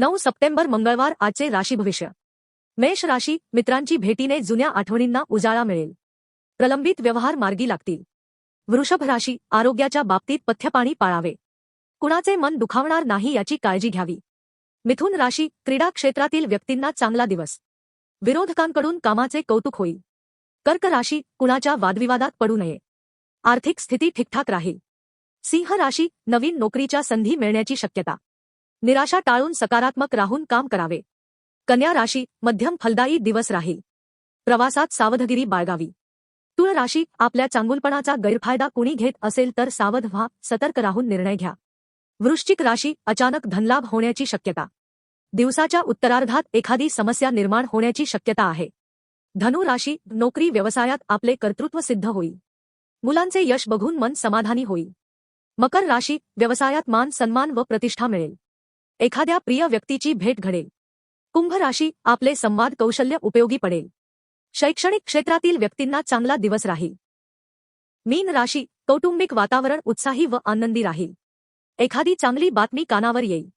नऊ सप्टेंबर मंगळवार आजचे राशी भविष्य. मेष राशी मित्रांची भेटीने जुन्या आठवणींना उजाळा मिळेल. प्रलंबित व्यवहार मार्गी लागतील. वृषभ राशी आरोग्याच्या बाबतीत पथ्यपाणी पाळावे. कुणाचे मन दुखावणार नाही याची काळजी घ्यावी. मिथुन राशी क्रीडा क्षेत्रातील व्यक्तींना चांगला दिवस. विरोधकांकडून कामाचे कौतुक होईल. कर्क राशी कुणाच्या वादविवादात पडू नये. आर्थिक स्थिती ठीकठाक राहील. सिंह राशी नवीन नोकरीच्या संधी मिळण्याची शक्यता. निराशा टाळून सकारात्मक राहून काम करावे. कन्या राशी मध्यम फलदायी दिवस राहील. प्रवासात सावधगिरी बाळगावी. तुळ राशी आपल्या चांगुलपणाचा गैरफायदा कुणी घेत असेल तर सावध व्हा सतर्क राहून निर्णय घ्या. वृश्चिक राशी अचानक धनलाभ होण्याची शक्यता. दिवसाच्या उत्तरार्धात एखादी समस्या निर्माण होण्याची शक्यता आहे. धनु राशी नोकरी व्यवसायात आपले कर्तृत्व सिद्ध होईल. मुलांचे यश बघून मन समाधानी होईल. मकर राशी व्यवसायात मान सन्मान व प्रतिष्ठा मिळेल. एखाद्या प्रिय व्यक्तीची भेट घडेल. कुंभ राशी आपले संवाद कौशल्य उपयोगी पडेल. शैक्षणिक क्षेत्रातील व्यक्तींना चांगला दिवस राहील. मीन राशी कौटुंबिक वातावरण उत्साही व आनंदी राहील. एखादी चांगली बातमी कानावर येईल.